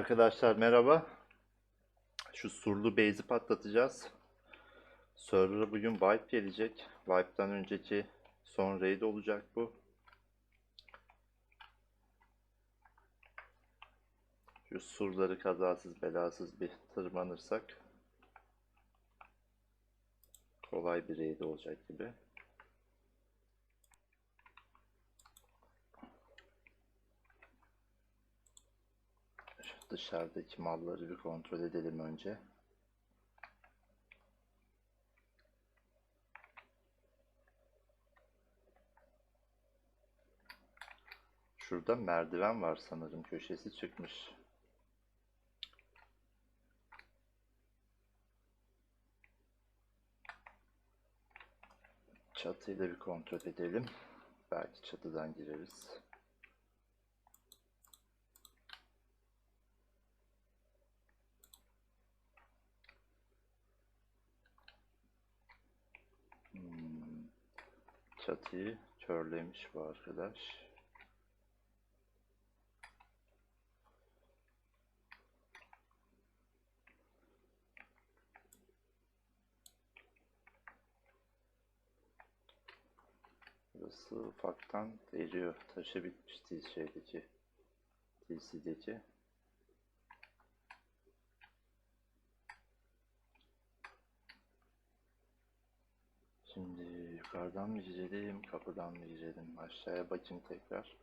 Arkadaşlar merhaba. Şu surlu base'i patlatacağız. Server'a bugün wipe gelecek. Wipe'dan önceki son raid olacak bu. Şu surları kazasız belasız bir tırmanırsak kolay bir raid olacak gibi. Şu dışarıdaki malları bir kontrol edelim önce. Şurada merdiven var sanırım. Köşesi çıkmış. Çatıyı da bir kontrol edelim. Belki çatıdan gireriz. Hmm. Çatıyı körlemiş bu arkadaş. Burası ufaktan eriyor. Taşı bitmişti şeydeki. TC'deki. Şimdi yukarıdan mı girelim, kapıdan mı girelim? Aşağıya bakayım tekrar.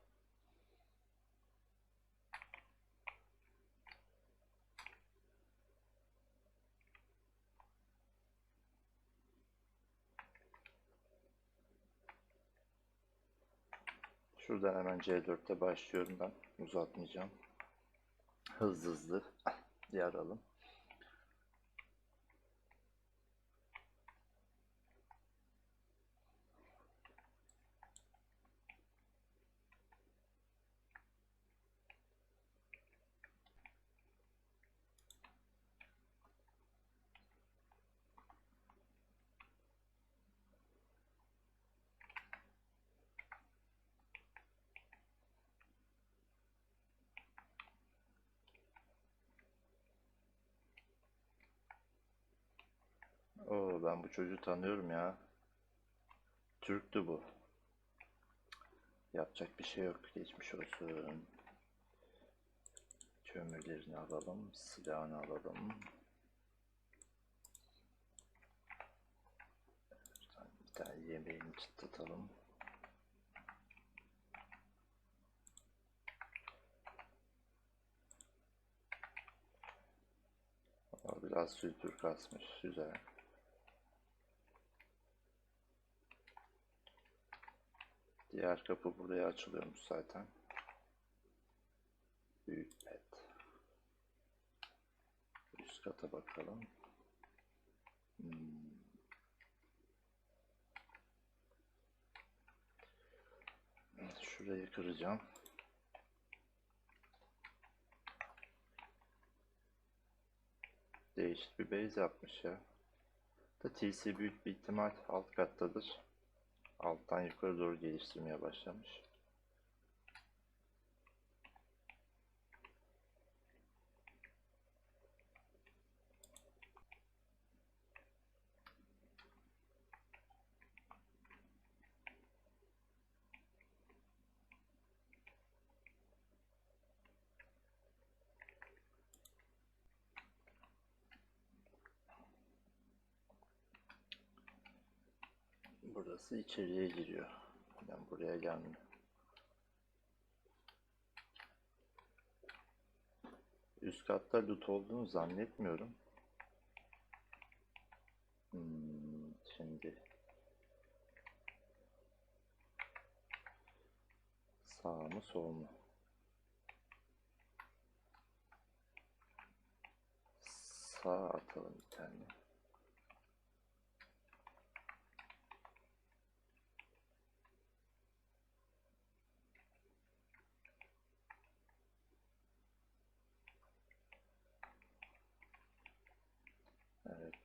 Şuradan hemen C4'te başlıyorum ben. Uzatmayacağım. Hızlı hızlı yaralım. Oo ben bu çocuğu tanıyorum ya. Türktü bu. Yapacak bir şey yok. Geçmiş olsun. Kömürlerini alalım. Silahını alalım. Bir tane yemeğini çıtlatalım. Biraz sültür kasmış. Güzel. Diğer kapı buraya açılıyormuş zaten. Büyük pet. Üst kata bakalım. Hmm. Şurayı kıracağım. Değişik bir base yapmış ya. Da TC büyük bir ihtimal alt kattadır. Alttan yukarı doğru geliştirmeye başlamış. Burası içeriye giriyor. Ben buraya gelmiyor. Üst katta loot olduğunu zannetmiyorum. Hmm, şimdi sağ mı sol mu? Sağ atalım bir tane.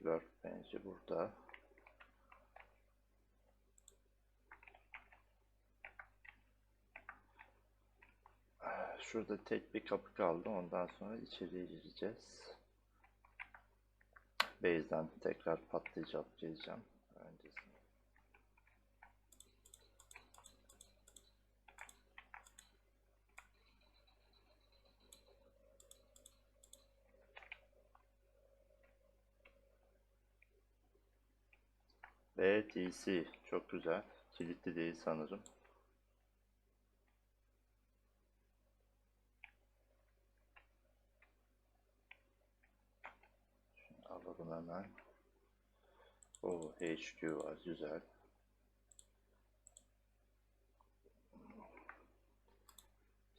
Evet, workbench'i burada. Şurada tek bir kapı kaldı. Ondan sonra içeriye gireceğiz. Base'den tekrar patlayıcı alıp DC. Çok güzel. Kilitli değil sanırım. Alalım hemen. O HQ var. Güzel.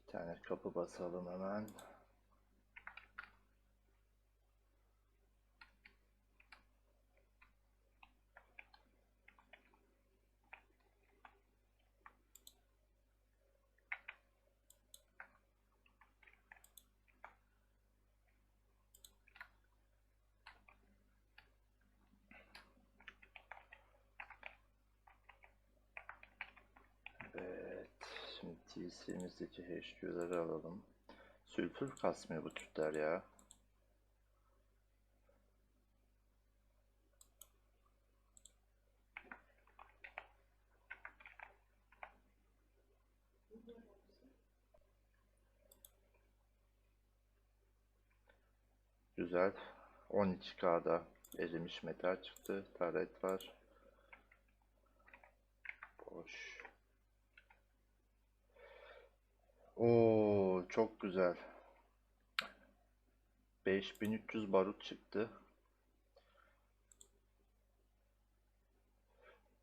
Bir tane kapı basalım hemen. Evet. Şimdi TC'mizdeki HQ'ları alalım. Sülfür kasmıyor bu tüpler ya. Güzel. 12K'da erimiş metal çıktı. Taret var. Boş. Oo çok güzel. 5300 barut çıktı.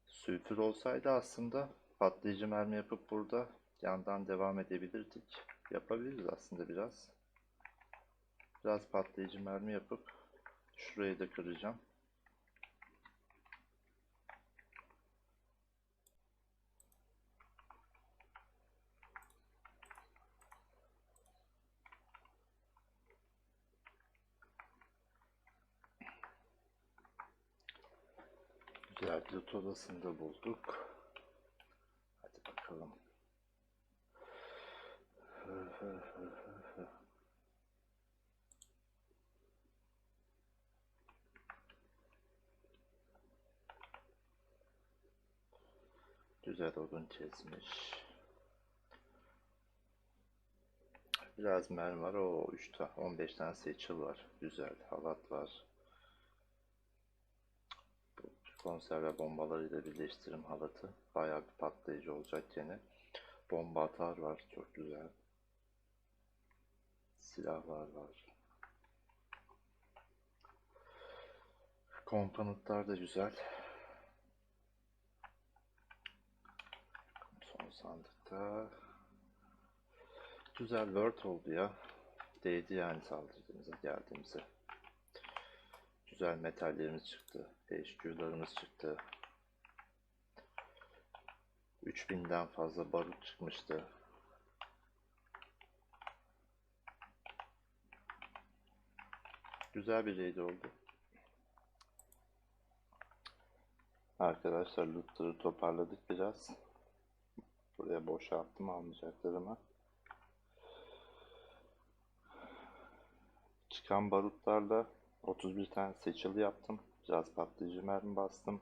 Sülfür olsaydı aslında patlayıcı mermi yapıp burada yandan devam edebilirdik. Yapabiliriz aslında biraz. Biraz patlayıcı mermi yapıp şurayı da kıracağım. Güzel bir loot odasını da bulduk. Hadi bakalım. Güzel odun kesmiş. Biraz mermi var. O 3 tane 15 tane seçil var. Güzel. Halat var. Konserve bombalarıyla birleştirim halatı. Bayağı bir patlayıcı olacak gene. Bomba atar var. Çok güzel. Silahlar var. Komponentler de güzel. Son sandıkta. Güzel word oldu ya. Değdi yani saldırdığımıza geldiğimize. Güzel metallerimiz çıktı. HQ'larımız çıktı. 3000'den fazla barut çıkmıştı. Güzel bir raid oldu. Arkadaşlar lootları toparladık biraz. Buraya boşalttım almayacaklarımı. Çıkan barutlarla 31 tane seçili yaptım. Biraz patlayıcı mermi bastım.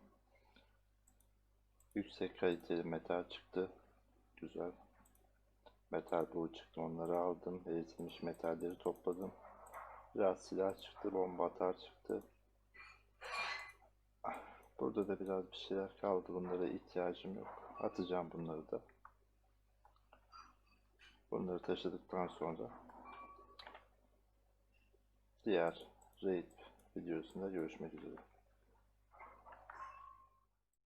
Yüksek kaliteli metal çıktı. Güzel. Metal buğu çıktı. Onları aldım. Eritilmiş metalleri topladım. Biraz silah çıktı. Bomba atar çıktı. Burada da biraz bir şeyler kaldı. Bunlara ihtiyacım yok. Atacağım bunları da. Bunları taşıdıktan sonra diğer raid videosunda görüşmek üzere.